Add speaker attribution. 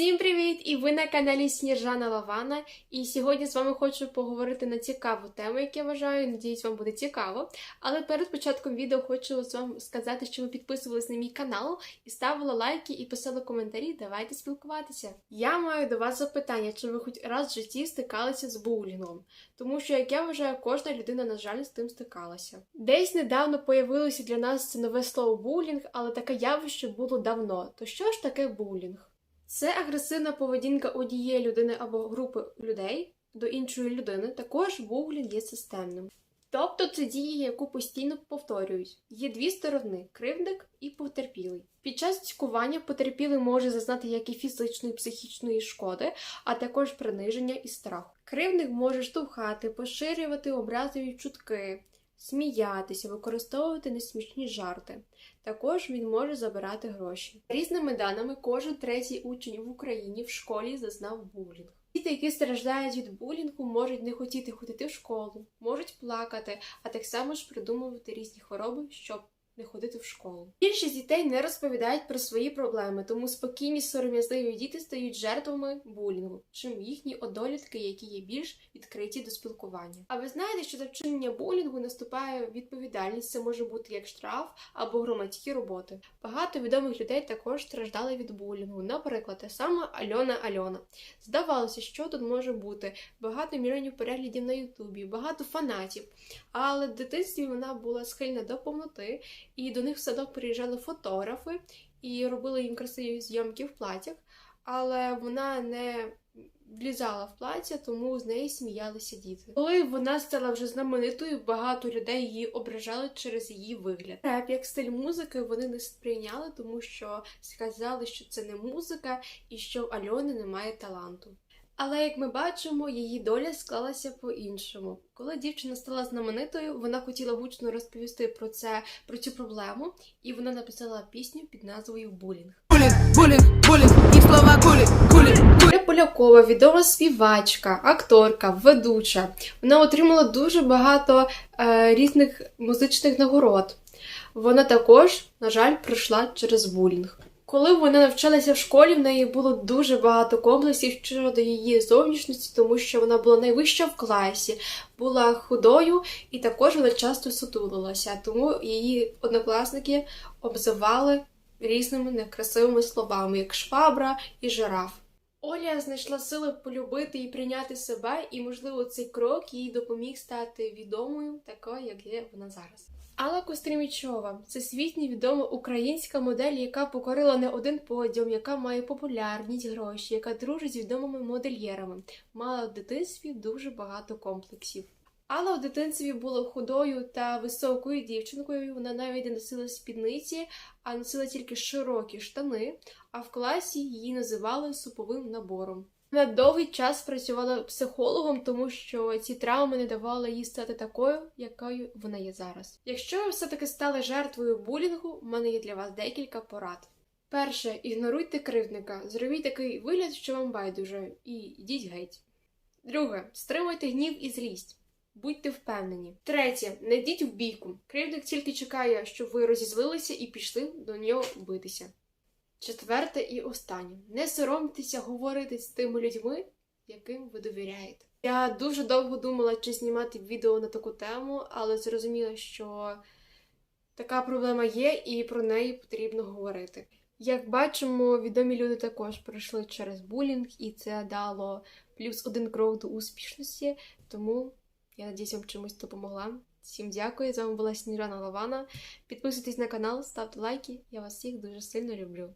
Speaker 1: Всім привіт! І ви на каналі Сніжана Лавана. І сьогодні з вами хочу поговорити на цікаву тему, яку я вважаю. Надіюсь, вам буде цікаво. Але перед початком відео хочу вам сказати, що ви підписувались на мій канал і ставили лайки і писали коментарі. Давайте спілкуватися. Я маю до вас запитання, чи ви хоч раз в житті стикалися з булінгом? Тому що, як я вважаю, кожна людина, на жаль, з тим стикалася. Десь недавно появилося для нас це нове слово булінг, але таке явище було давно. То що ж таке булінг? Це агресивна поведінка однієї людини або групи людей до іншої людини. Також булінг є системним. Тобто це дія, яку постійно повторюють. Є дві сторони кривдник і потерпілий. Під час цькування потерпілий може зазнати як і фізичної, і психічної шкоди, а також приниження і страх. Кривдник може штовхати, поширювати образливі чутки, сміятися, використовувати несмішні жарти. Також він може забирати гроші. Різними даними, кожен третій учень в Україні в школі зазнав булінг. Діти, які страждають від булінгу, можуть не хотіти ходити в школу, можуть плакати, а так само ж придумувати різні хвороби, щоб не ходити в школу. Більшість дітей не розповідають про свої проблеми, тому спокійні сором'язливі діти стають жертвами булінгу, чим їхні одолітки, які є більш відкриті до спілкування. А ви знаєте, що за вчинення булінгу наступає відповідальність, це може бути як штраф або громадські роботи. Багато відомих людей також страждали від булінгу. Наприклад, та сама Альона Альона. Здавалося, що тут може бути багато мільйонів переглядів на Ютубі, багато фанатів. Але в дитинстві вона була схильна до повноти, і до них в садок приїжджали фотографи і робили їм красиві зйомки в платях, але вона не влізала в плаття, тому з неї сміялися діти. Коли вона стала вже знаменитою, багато людей її ображали через її вигляд. Реп як стиль музики вони не сприйняли, тому що сказали, що це не музика і що в Альони немає таланту. Але як ми бачимо, її доля склалася по-іншому. Коли дівчина стала знаменитою, вона хотіла гучно розповісти про це, про цю проблему, і вона написала пісню під назвою Булінг.
Speaker 2: Булінг, булінг, булінг, їх слова кулі,
Speaker 1: Оля Полякова, відома співачка, акторка, ведуча. Вона отримала дуже багато е, різних музичних нагород. Вона також, на жаль, пройшла через булінг. Коли вона навчалася в школі, в неї було дуже багато комплексів щодо її зовнішності, тому що вона була найвища в класі, була худою і також вона часто сутулилася. Тому її однокласники обзивали різними некрасивими словами, як швабра і жираф. Оля знайшла сили полюбити і прийняти себе, і, можливо, цей крок їй допоміг стати відомою, такою, як є вона зараз. Алла Кострімічова це світньо відома українська модель, яка покорила не один подіум, яка має популярність, гроші, яка дружить з відомими модельєрами. Мала в дитинстві дуже багато комплексів. Алла в дитинстві була худою та високою дівчинкою. Вона навіть не носила спідниці, а носила тільки широкі штани, а в класі її називали суповим набором. Вона довгий час працювала психологом, тому що ці травми не давали їй стати такою, якою вона є зараз. Якщо ви все-таки стали жертвою булінгу, в мене є для вас декілька порад. Перше, ігноруйте кривдника, зробіть такий вигляд, що вам байдуже, і йдіть геть. Друге, стримуйте гнів і злість. Будьте впевнені. Третє, не йдіть в бійку. Кривдник тільки чекає, щоб ви розізлилися і пішли до нього битися. Четверте і останнє. Не соромтеся говорити з тими людьми, яким ви довіряєте. Я дуже довго думала, чи знімати відео на таку тему, але зрозуміла, що така проблема є, і про неї потрібно говорити. Як бачимо, відомі люди також пройшли через булінг, і це дало плюс один крок до успішності. Тому я надіюсь, вам чимось допомогла. Всім дякую. З вами була Сніжана Лавана. Підписуйтесь на канал, ставте лайки. Я вас всіх дуже сильно люблю.